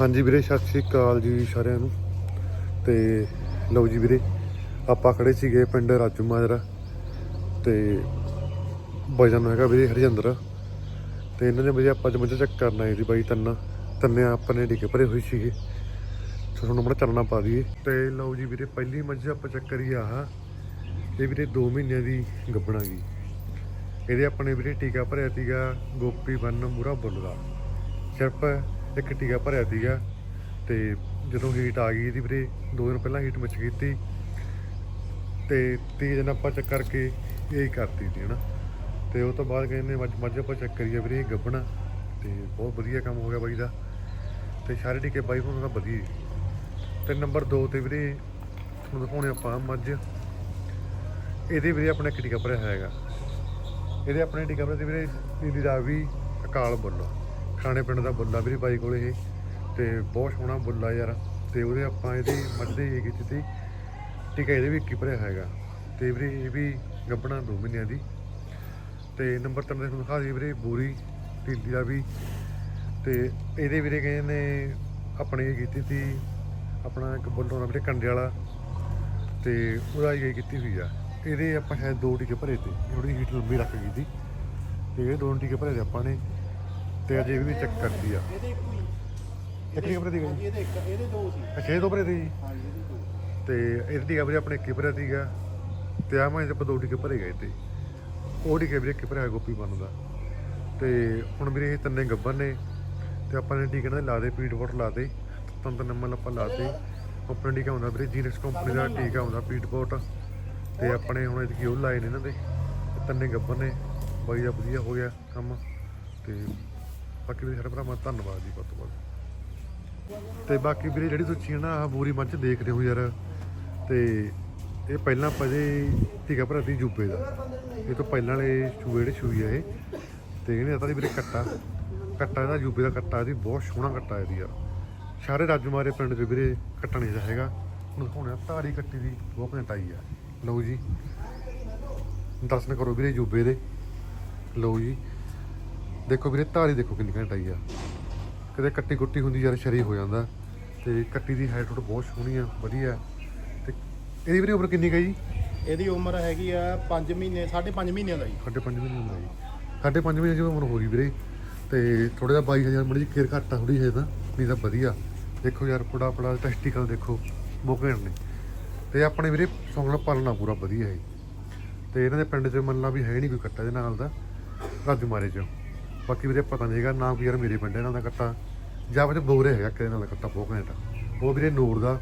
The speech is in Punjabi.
ਹਾਂਜੀ ਵੀਰੇ, ਸਤਿ ਸ੍ਰੀ ਅਕਾਲ ਜੀ ਸਾਰਿਆਂ ਨੂੰ। ਤੇ ਲਓ ਜੀ ਵੀਰੇ, ਆਪਾਂ ਖੜੇ ਸੀਗੇ ਪਿੰਡ ਰਾਜੂ ਮਾਜਰਾ ਤੇ ਵਜਨ ਹੈਗਾ ਵੀਰੇ ਹਰਜਿੰਦਰ। ਤੇ ਇਹਨਾਂ ਨੇ ਵੀਰੇ ਆਪਾਂ ਜਮਜ ਚੈੱਕ ਕਰਨ ਆਏ ਸੀ ਬਾਈ ਤੰਨਾ, ਤੰਨੇ ਆਪਾਂ ਨੇ ਡਿੱਗੇ ਭਰੇ ਹੋਏ ਸੀਗੇ। ਸੋ ਤੁਹਾਨੂੰ ਮੜਾ ਚਰਨਾ ਪਾ ਦਈਏ। ਤੇ ਲਓ ਜੀ ਵੀਰੇ, ਪਹਿਲੀ ਮੱਝ ਆਪਾਂ ਚੈੱਕ ਕਰੀ ਆਹ। ਇਹ ਵੀਰੇ 2 ਮਹੀਨਿਆਂ ਦੀ ਗੱਬਣਾ ਗਈ। ਇਹਦੇ ਆਪਣੇ ਵੀਰੇ ਟੀਕਾ ਭਰਿਆ ਸੀਗਾ ਗੋਪੀ ਬੰਨ ਮੂਰਾ ਬੁੱਲ ਦਾ। ਸਿਰਫ ਇੱਕ ਟੀਕਾ ਭਰਿਆ ਸੀਗਾ ਤੇ ਜਦੋਂ ਹੀਟ ਆ ਗਈ ਇਹਦੀ ਵੀਰੇ, ਦੋ ਦਿਨ ਪਹਿਲਾਂ ਹੀਟ ਮੱਚ ਗਈ ਤੀ ਤੇ ਤੀਜ ਦਿਨ ਆਪਾਂ ਚੈੱਕ ਕਰਕੇ ਇਹ ਹੀ ਕਰਤੀ ਸੀ, ਹਨਾ। ਤੇ ਉਹ ਤੋਂ ਬਾਅਦ ਕਹਿੰਦੇ ਮੱਝ ਮੱਝ ਆਪਾਂ ਚੈੱਕ ਕਰੀਏ ਵੀਰੇ, ਇਹ ਗੱਭਣਾ ਤੇ ਬਹੁਤ ਵਧੀਆ ਕੰਮ ਹੋ ਗਿਆ ਬਾਈ ਦਾ। ਤੇ ਸਾਰੇ ਟੀਕੇ ਬਾਈ ਹੁਣ ਦਾ ਵਧੀਆ ਜੀ। ਤੇ ਨੰਬਰ 2 ਤੇ ਵੀਰੇ, ਤੁਹਾਨੂੰ ਦਿਖਾਉਣੇ ਆਪਾਂ ਮੱਝ। ਇਹਦੇ ਵੀਰੇ ਆਪਣਾ ਇੱਕ ਟੀਕਾ ਭਰਿਆ ਹੈਗਾ। ਇਹਦੇ ਆਪਣੇ ਟੀਕਾ ਭਰਿਆ ਤੇ ਵੀਰੇ ਨੀਲੀ ਰਾਵੀ ਅਕਾਲ ਬੁੱਲ। ਖਾਣੇ ਪਿੰਡ ਦਾ ਬੁੱਲਾ ਵੀਰੇ ਬਾਈ ਕੋਲ ਇਹ, ਤੇ ਬਹੁਤ ਸੋਹਣਾ ਬੁੱਲਾ ਯਾਰ, ਤੇ ਉਹਦੇ ਆਪਾਂ ਇਹਦੀ ਮੱਝ ਦੇ ਇਹ ਕੀਤੀ ਤੀ ਟੀਕਾ ਇਹਦੇ ਵੀ ਇੱਕ ਭਰਿਆ ਹੈਗਾ। ਤੇ ਵੀਰੇ ਇਹ ਵੀ ਗੱਭਣਾ 2 ਮਹੀਨਿਆਂ ਦੀ। ਤੇ ਨੰਬਰ 3 ਤੇ ਤੁਹਾਨੂੰ ਦਿਖਾ ਦਈਏ ਵੀਰੇ, ਬੂਰੀ ਢੀਲੀ ਦਾ ਵੀ। ਤੇ ਇਹਦੇ ਵੀਰੇ ਕਹਿੰਦੇ ਨੇ, ਆਪਣੇ ਇਹ ਕੀਤੀ ਸੀ, ਆਪਣਾ ਇੱਕ ਬੁੱਲ ਹੋਣਾ ਵੀਰੇ ਕੰਡੇ ਵਾਲਾ, ਤੇ ਉਹਦਾ ਇਹ ਕੀਤੀ ਹੋਈ ਆ। ਇਹਦੇ ਆਪਾਂ ਸ਼ਾਇਦ ਦੋ ਟੀਕੇ ਭਰੇ ਤੇ ਥੋੜੀ ਹੀਟ ਲੰਬੀ ਰੱਖ ਗਈ ਸੀ। ਤੇ ਇਹ ਦੋ ਟੀਕੇ ਭਰੇ ਤੇ ਆਪਾਂ ਨੇ। ਤੇ ਅਜੇ ਵੀ ਚੈੱਕ ਕਰਦੀ ਆ। ਇਹਦੇ ਇੱਕੋ ਹੀ। ਇੱਕ ਭਰੇ ਦੀ ਇਹਦੇ ਇੱਕ ਇਹਦੇ ਦੋ ਸੀ। ਅੱਛਾ ਇਹ ਦੋ ਭਰੇ ਜੀ ਹਾਂਜੀ ਇਹਦੇ ਦੋ। ਤੇ ਇਹਦੇ ਆਪਣੇ ਇੱਕ ਹੀ ਭਰਿਆ ਸੀਗਾ ਤੇ ਆ ਮੈਂ ਆਪਾਂ ਦੋ ਟੀਕੇ ਭਰੇ ਗਏ ਤੇ ਉਹ ਟੀਕੇ ਵੀਰੇ ਇੱਕ ਭਰਿਆ ਗੋਪੀ ਬੰਨ ਦਾ। ਤੇ ਹੁਣ ਵੀਰੇ ਇਹ ਤਿੰਨੇ ਗੱਬਰ ਨੇ ਤੇ ਆਪਾਂ ਨੇ ਟੀਕੇ ਨਾਲ ਲਾ ਦੇ ਪੀਟ ਵਾਟਰ ਲਾ ਦੇ ਤੰਨ ਤੰਨ ਨੰਬਰ ਆਪਾਂ ਲਾ ਦੇ। ਆਪਣਾ ਟੀਕਾ ਹੁੰਦਾ ਵੀਰੇ ਜੀਨਸ ਕੰਪਨੀ ਦਾ ਟੀਕਾ ਹੁੰਦਾ ਪੀਟ ਵਾਟ ਤੇ ਆਪਣੇ ਹੁਣ ਇਹਦੇ ਉਹ ਲਾਏ ਨੇ ਇਹਨਾਂ ਦੇ। ਤਿੰਨੇ ਗੱਬਰ ਨੇ। ਬਾਈ ਦਾ ਵਧੀਆ ਹੋ ਗਿਆ ਕੰਮ। ਤੇ ਬਾਕੀ ਵੀ ਸਾਰੇ ਭਰਾਵਾਂ ਦਾ ਧੰਨਵਾਦ ਜੀ ਬਹੁਤ ਵੱਧ ਤੇ ਬਾਕੀ ਵੀਰੇ ਜਿਹੜੀ ਤੁਸੀਂ ਨਾ ਆਹ ਬੂਰੀ ਮੱਝ ਦੇਖ ਰਹੇ ਹੋ ਯਾਰ, ਤੇ ਇਹ ਪਹਿਲਾਂ ਆਪਾਂ ਜੇ ਟੀਕਾ ਭਰਾ ਤੀ ਜੂਬੇ ਦਾ, ਇਹ ਤੋਂ ਪਹਿਲਾਂ ਵਾਲੇ ਚੂਹੇ ਜਿਹੜੇ ਸੂਈ ਆ ਇਹ, ਤੇ ਇਹਨੇ ਤਾਂ ਵੀਰੇ ਕੱਟਾ ਕੱਟਾ ਇਹਦਾ ਜੂਬੇ ਦਾ ਕੱਟਾ, ਇਹਦੀ ਬਹੁਤ ਸੋਹਣਾ ਕੱਟਾ ਇਹਦੀ ਯਾਰ ਸਾਰੇ ਰਾਜੂਮਾਰੇ ਪਿੰਡ ਦੇ ਵੀਰੇ ਕੱਟਾ ਦਾ ਹੈਗਾ, ਹੁਣ ਦਿਖਾਉਣਾ ਧਾਰੀ ਕੱਟੀ ਦੀ ਬਹੁਤ ਘੰਟਾਈ ਆ। ਲਓ ਜੀ, ਦਰਸ਼ਨ ਕਰੋ ਵੀਰੇ ਜੂਬੇ ਦੇ। ਲਓ ਜੀ ਦੇਖੋ ਵੀਰੇ ਧਾਰੀ ਦੇਖੋ ਕਿੰਨੀ ਘੰਟਾਈ ਆ। ਕਦੇ ਕੱਟੀ ਕੁੱਟੀ ਹੁੰਦੀ ਯਾਰ ਸ਼ਰੀ ਹੋ ਜਾਂਦਾ। ਤੇ ਕੱਟੀ ਦੀ ਹਾਈਟ ਬਹੁਤ ਸੋਹਣੀ ਆ ਵਧੀਆ। ਤੇ ਇਹਦੀ ਵੀਰੇ ਉਮਰ ਕਿੰਨੀ ਕੁ ਹੈ ਜੀ? ਇਹਦੀ ਉਮਰ ਹੈਗੀ ਆ 5 ਮਹੀਨੇ 5.5 ਮਹੀਨਿਆਂ ਦਾ ਜੀ। ਸਾਢੇ ਪੰਜ ਮਹੀਨੇ ਹੈ ਜੀ। ਸਾਢੇ ਪੰਜ ਮਹੀਨੇ ਦੀ ਉਮਰ ਹੋ ਰਹੀ ਵੀਰੇ। ਤੇ ਥੋੜਾ ਜਿਹਾ 22000 ਮੜੀ ਜੀ ਕੇਅਰ ਘੱਟ ਆ ਥੋੜੀ ਹੈ ਤਾਂ ਨਹੀਂ ਤਾਂ ਵਧੀਆ। ਦੇਖੋ ਯਾਰ ਫੜਾ ਫੜਾ ਟੈਸਟੀਕਲ ਦੇਖੋ ਮੋਕੇ ਨੇ। ਤੇ ਆਪਣੇ ਵੀਰੇ ਸੌਂਗਣਾ ਪਾਲਣਾ ਪੂਰਾ ਵਧੀਆ ਹੈ। ਤੇ ਇਹਨਾਂ ਦੇ ਪਿੰਡ 'ਚ ਮੰਨਲਾ ਵੀ ਹੈ ਨਹੀਂ ਕੋਈ ਕੱਟਾ ਦੇ ਨਾਲ ਦਾ ਰਾਜੂ ਮਾਰੇ 'ਚ। ਬਾਕੀ ਵੀਰੇ ਪਤਾ ਨਹੀਂ ਹੈਗਾ, ਨਾ ਕੋਈ ਯਾਰ ਮੇਰੇ ਪਿੰਡ ਇਹਨਾਂ ਦਾ ਕੱਟਾ। ਜਾਂ ਫਿਰ ਬੋਰੇ ਹੈਗਾ ਕਿਹਦੇ ਨਾਲ ਦਾ ਕੱਟਾ ਬਹੁਤ ਘੈਂਟ ਆ। ਉਹ ਵੀਰੇ ਨੂਰ ਦਾ।